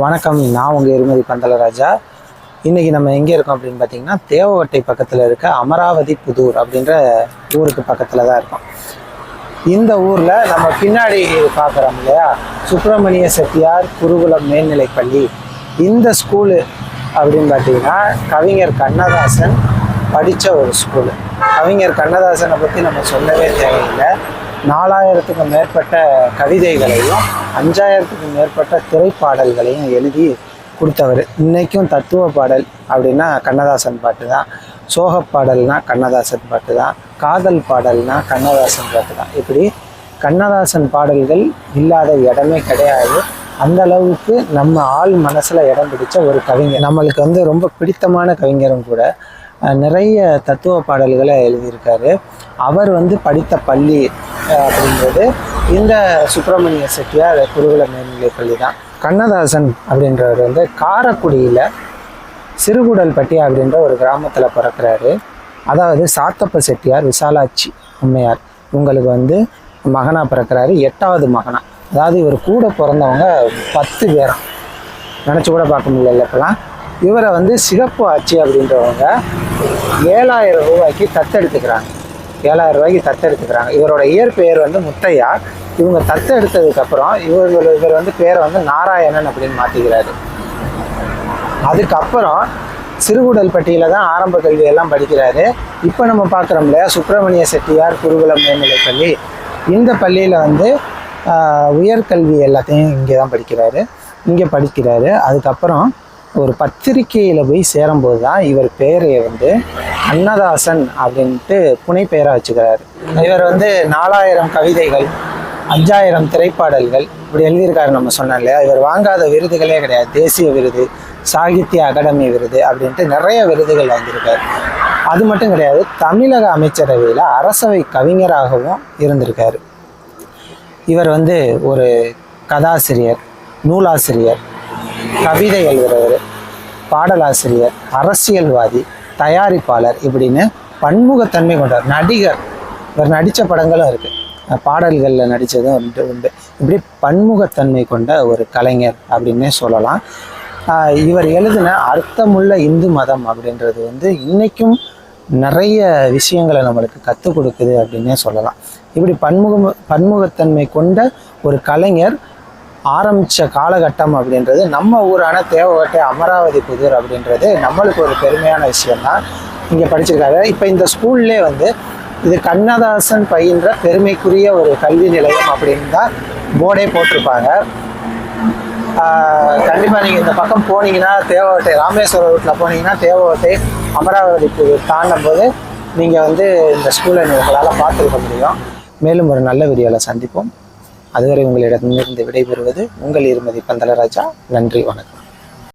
வணக்கம் நான் உங்கள் எருமதி பந்தலராஜா இன்றைக்கி நம்ம எங்கே இருக்கோம் அப்படின்னு பார்த்தீங்கன்னா தேவவட்டை பக்கத்தில் இருக்க அமராவதி புதூர் அப்படின்ற ஊருக்கு பக்கத்தில் தான் இருக்கோம். இந்த ஊரில் நம்ம பின்னாடி பார்க்குறோம் இல்லையா? சுப்பிரமணிய செட்டியார் குருகுலம் மேல்நிலைப்பள்ளி. இந்த ஸ்கூலு அப்படின்னு பார்த்தீங்கன்னா கவிஞர் கண்ணதாசன் படித்த ஒரு ஸ்கூலு கவிஞர் கண்ணதாசனை பற்றி நம்ம சொல்லவே தேவையில்லை. நாலாயிரத்துக்கும் மேற்பட்ட கவிதைகளையும் அஞ்சாயிரத்துக்கும் மேற்பட்ட திரைப்பாடல்களையும் எழுதி கொடுத்தவர். இன்றைக்கும் தத்துவ பாடல் அப்படின்னா கண்ணதாசன் பாட்டு தான். சோகப் பாடல்னா கண்ணதாசன் பாட்டு தான். காதல் பாடல்னா கண்ணதாசன் பாட்டு தான். இப்படி கண்ணதாசன் பாடல்கள் இல்லாத இடமே கிடையாது. அந்த அளவுக்கு நம்ம ஆள் மனசில் இடம் பிடிச்ச ஒரு கவிஞர். நம்மளுக்கு வந்து ரொம்ப பிடித்தமான கவிஞரும் கூட நிறைய தத்துவ பாடல்களை எழுதியிருக்காரு. அவர் வந்து படித்த பள்ளி அப்படின்றது இந்த சுப்பிரமணிய செட்டியார் குருகுல மேல்நிலைப்பள்ளி தான். கண்ணதாசன் அப்படின்றவர் வந்து காரக்குடியில் சிறுகுடல்பட்டி அப்படின்ற ஒரு கிராமத்தில் பிறக்கிறாரு. அதாவது சாத்தப்ப செட்டியார் விசாலாட்சி அம்மையார் இவங்களுக்கு வந்து மகனாக பிறக்கிறாரு எட்டாவது மகனா. அதாவது இவர் கூட பிறந்தவங்க பத்து பேரும் நினச்சி கூட பார்க்க முடியல இப்போலாம் இவரை வந்து சிகப்பு ஆட்சி அப்படின்றவங்க ஏழாயிரம் ரூபாய்க்கு தத்தெடுத்துக்கிறாங்க. ஏழாயிரம் ரூபாய்க்கு தத்தெடுத்துக்கிறாங்க இவரோட இயற்பெயர் வந்து முத்தையா. இவங்க தத்தெடுத்ததுக்கப்புறம் இவர் இவர் வந்து பேரை வந்து நாராயணன் அப்படின்னு மாற்றிக்கிறாரு அதுக்கப்புறம் சிறுகுடல்பட்டியில் தான் ஆரம்ப கல்வி எல்லாம் படிக்கிறாரு. இப்போ நம்ம பார்க்குறோம் இல்லையா சுப்பிரமணிய செட்டியார் குருகுலம் மேல்நிலைப் பள்ளி. இந்த பள்ளியில் வந்து ஆஹ், உயர்கல்வி எல்லாத்தையும் இங்கே தான் படிக்கிறாரு. இங்கே படிக்கிறாரு. அதுக்கப்புறம் ஒரு பத்திரிக்கையில் போய் சேரும்போது தான் இவர் பேரையை வந்து அன்னதாசன் அப்படின்ட்டு புனை பெயராக வச்சுக்கிறாரு. இவர் வந்து நாலாயிரம் கவிதைகள் அஞ்சாயிரம் திரைப்பாடல்கள் இப்படி எழுதியிருக்காரு நம்ம சொன்னோம் இல்லையா? இவர் வாங்காத விருதுகளே கிடையாது. தேசிய விருது சாகித்ய அகாடமி விருது அப்படின்ட்டு நிறைய விருதுகள் வாங்கியிருக்காரு. அது மட்டும் கிடையாது தமிழக அமைச்சரவையில் அரசவை கவிஞராகவும் இருந்திருக்காரு. இவர் வந்து ஒரு கதாசிரியர் நூலாசிரியர் கவிதை எழுதுறவர் பாடலாசிரியர் அரசியல்வாதி தயாரிப்பாளர் இப்படின்னு பன்முகத்தன்மை கொண்டார் நடிகர் இவர் நடித்த படங்களும் இருக்குது பாடல்களில் நடித்ததும் உண்டு உண்டு. இப்படி பன்முகத்தன்மை கொண்ட ஒரு கலைஞர் அப்படின்னே சொல்லலாம். இவர் எழுதின அர்த்தமுள்ள இந்து மதம் அப்படின்றது வந்து இன்றைக்கும் நிறைய விஷயங்களை நம்மளுக்கு கற்றுக் கொடுக்குது அப்படின்னே சொல்லலாம். இப்படி பன்முக பன்முகத்தன்மை கொண்ட ஒரு கலைஞர் ஆரம்பித்த காலகட்டம் அப்படின்றது நம்ம ஊரான தேவகோட்டை அமராவதி புதூர் அப்படின்றது நம்மளுக்கு ஒரு பெருமையான விஷயம்தான். இங்கே படிச்சிருக்காரு இப்போ இந்த ஸ்கூல்லே வந்து இது கண்ணதாசன் பயின்ற பெருமைக்குரிய ஒரு கல்வி நிலையம் அப்படின்னு தான் போர்டே போட்டிருப்பாங்க. கண்டிப்பாக நீங்கள் இந்த பக்கம் போனீங்கன்னா தேவகோட்டை ராமேஸ்வரம் ரூட்டில் போனீங்கன்னா தேவகோட்டை அமராவதி புதூர் தாண்டும் போது நீங்கள் வந்து இந்த ஸ்கூலை உங்களால் பார்த்துருக்க முடியும். மேலும் ஒரு நல்ல வீடியோவில் சந்திப்போம். அதுவரை உங்களிடமிருந்து விடைபெறுவது உங்கள் இருமதி பந்தலராஜா நன்றி வணக்கம்.